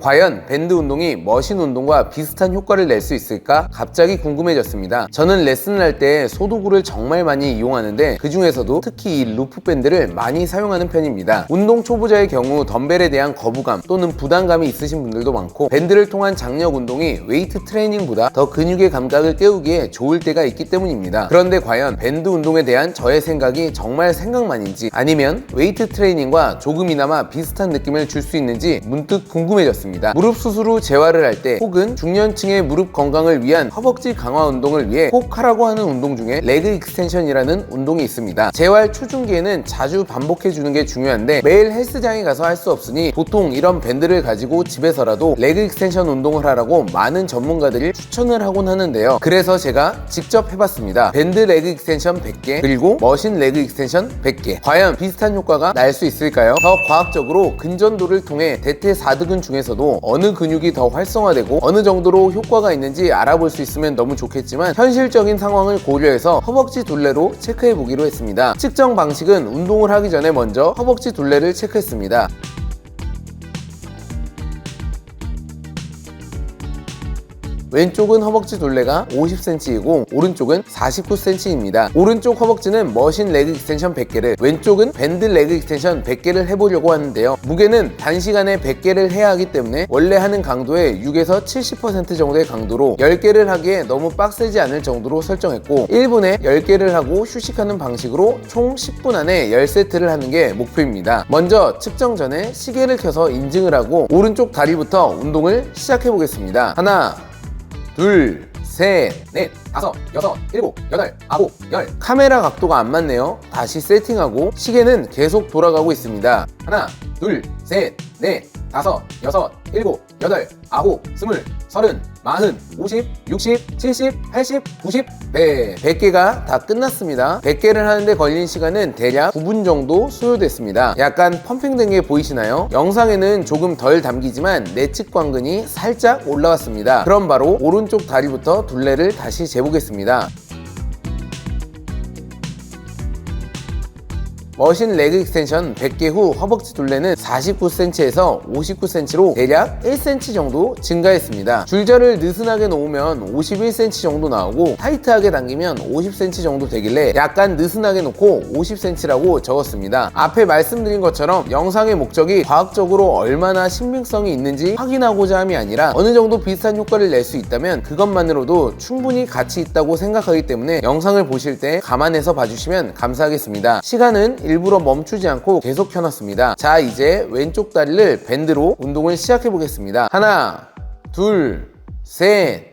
과연 밴드 운동이 머신 운동과 비슷한 효과를 낼 수 있을까? 갑자기 궁금해졌습니다. 저는 레슨을 할 때 소도구를 정말 많이 이용하는데 그 중에서도 특히 이 루프 밴드를 많이 사용하는 편입니다. 운동 초보자의 경우 덤벨에 대한 거부감 또는 부담감이 있으신 분들도 많고 밴드를 통한 장력 운동이 웨이트 트레이닝보다 더 근육의 감각을 깨우기에 좋을 때가 있기 때문입니다. 그런데 과연 밴드 운동에 대한 저의 생각이 정말 생각만인지 아니면 웨이트 트레이닝과 조금이나마 비슷한 느낌을 줄 수 있는지 문득 궁금해졌습니다. 무릎 수술 후 재활을 할 때 혹은 중년층의 무릎 건강을 위한 허벅지 강화 운동을 위해 꼭 하라고 하는 운동 중에 레그 익스텐션이라는 운동이 있습니다. 재활 초중기에는 자주 반복해 주는 게 중요한데 매일 헬스장에 가서 할 수 없으니 보통 이런 밴드를 가지고 집에서라도 레그 익스텐션 운동을 하라고 많은 전문가들이 추천을 하곤 하는데요. 그래서 제가 직접 해봤습니다. 밴드 레그 익스텐션 100개 그리고 머신 레그 익스텐션 100개 과연 비슷한 효과가 날 수 있을까요? 더 과학적으로 근전도를 통해 대퇴 4등근 중에서도 어느 근육이 더 활성화되고 어느 정도로 효과가 있는지 알아볼 수 있으면 너무 좋겠지만 현실적인 상황을 고려해서 허벅지 둘레로 체크해 보기로 했습니다. 측정 방식은 운동을 하기 전에 먼저 허벅지 둘레를 체크했습니다. 왼쪽은 허벅지 둘레가 50cm이고 오른쪽은 49cm입니다. 오른쪽 허벅지는 머신 레그 익스텐션 100개를 왼쪽은 밴드 레그 익스텐션 100개를 해보려고 하는데요. 무게는 단시간에 100개를 해야 하기 때문에 원래 하는 강도의 6에서 70% 정도의 강도로 10개를 하기에 너무 빡세지 않을 정도로 설정했고 1분에 10개를 하고 휴식하는 방식으로 총 10분 안에 10세트를 하는 게 목표입니다. 먼저 측정 전에 시계를 켜서 인증을 하고 오른쪽 다리부터 운동을 시작해 보겠습니다. 하나 둘, 셋, 넷, 다섯, 여섯, 일곱, 여덟, 아홉, 열. 카메라 각도가 안 맞네요. 다시 세팅하고 시계는 계속 돌아가고 있습니다. 하나, 둘, 셋, 넷, 다섯, 여섯, 일곱, 여덟, 아홉, 스물, 서른, 마흔, 오십, 육십, 칠십, 팔십, 구십, 네, 100개가 다 끝났습니다. 100개를 하는데 걸린 시간은 대략 9분 정도 소요됐습니다. 약간 펌핑된 게 보이시나요? 영상에는 조금 덜 담기지만 내 측 광근이 살짝 올라왔습니다. 그럼 바로 오른쪽 다리부터 둘레를 다시 재보겠습니다. 머신 레그 익스텐션 100개 후 허벅지 둘레는 49cm에서 59cm로 대략 1cm 정도 증가했습니다. 줄자를 느슨하게 놓으면 51cm 정도 나오고 타이트하게 당기면 50cm 정도 되길래 약간 느슨하게 놓고 50cm라고 적었습니다. 앞에 말씀드린 것처럼 영상의 목적이 과학적으로 얼마나 신빙성이 있는지 확인하고자 함이 아니라 어느 정도 비슷한 효과를 낼 수 있다면 그것만으로도 충분히 가치 있다고 생각하기 때문에 영상을 보실 때 감안해서 봐주시면 감사하겠습니다. 시간은 일부러 멈추지 않고 계속 켜놨습니다. 자, 이제 왼쪽 다리를 밴드로 운동을 시작해 보겠습니다. 하나, 둘, 셋,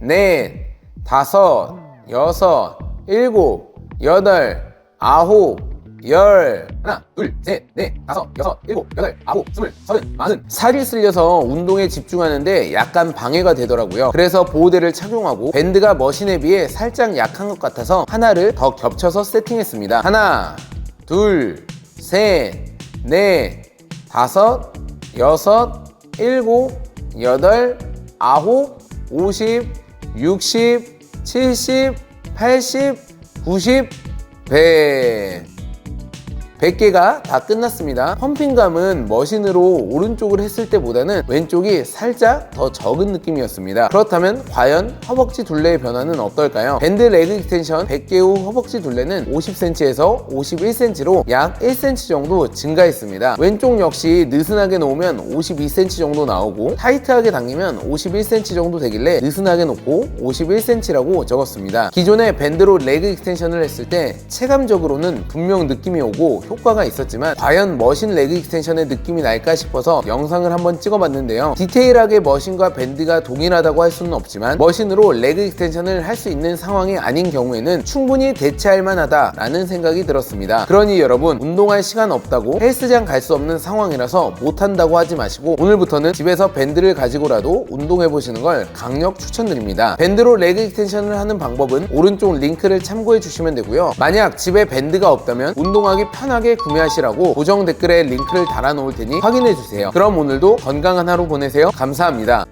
넷, 다섯, 여섯, 일곱, 여덟, 아홉, 열 하나 둘셋넷 다섯 여섯 일곱 여덟 아홉 스물 서른 마흔 살이 쓸려서 운동에 집중하는데 약간 방해가 되더라고요 그래서 보호대를 착용하고 밴드가 머신에 비해 살짝 약한 것 같아서 하나를 더 겹쳐서 세팅했습니다 하나 둘 셋 넷 다섯 여섯 일곱 여덟 아홉 오십 육십 칠십 팔십 구십. 배 100개가 다 끝났습니다. 펌핑감은 머신으로 오른쪽을 했을 때보다는 왼쪽이 살짝 더 적은 느낌이었습니다. 그렇다면 과연 허벅지 둘레의 변화는 어떨까요? 밴드 레그 익스텐션 100개 후 허벅지 둘레는 50cm에서 51cm로 약 1cm 정도 증가했습니다. 왼쪽 역시 느슨하게 놓으면 52cm 정도 나오고 타이트하게 당기면 51cm 정도 되길래 느슨하게 놓고 51cm라고 적었습니다. 기존에 밴드로 레그 익스텐션을 했을 때 체감적으로는 분명 느낌이 오고 효과가 있었지만 과연 머신 레그 익스텐션의 느낌이 날까 싶어서 영상을 한번 찍어봤는데요. 디테일하게 머신과 밴드가 동일하다고 할 수는 없지만 머신으로 레그 익스텐션을 할 수 있는 상황이 아닌 경우에는 충분히 대체할 만하다라는 생각이 들었습니다. 그러니 여러분 운동할 시간 없다고 헬스장 갈 수 없는 상황이라서 못한다고 하지 마시고 오늘부터는 집에서 밴드를 가지고라도 운동해 보시는 걸 강력 추천드립니다. 밴드로 레그 익스텐션을 하는 방법은 오른쪽 링크를 참고해 주시면 되고요. 만약 집에 밴드가 없다면 운동하기 편하게 구매하시라고 고정 댓글에 링크를 달아 놓을 테니 확인해 주세요. 그럼 오늘도 건강한 하루 보내세요. 감사합니다.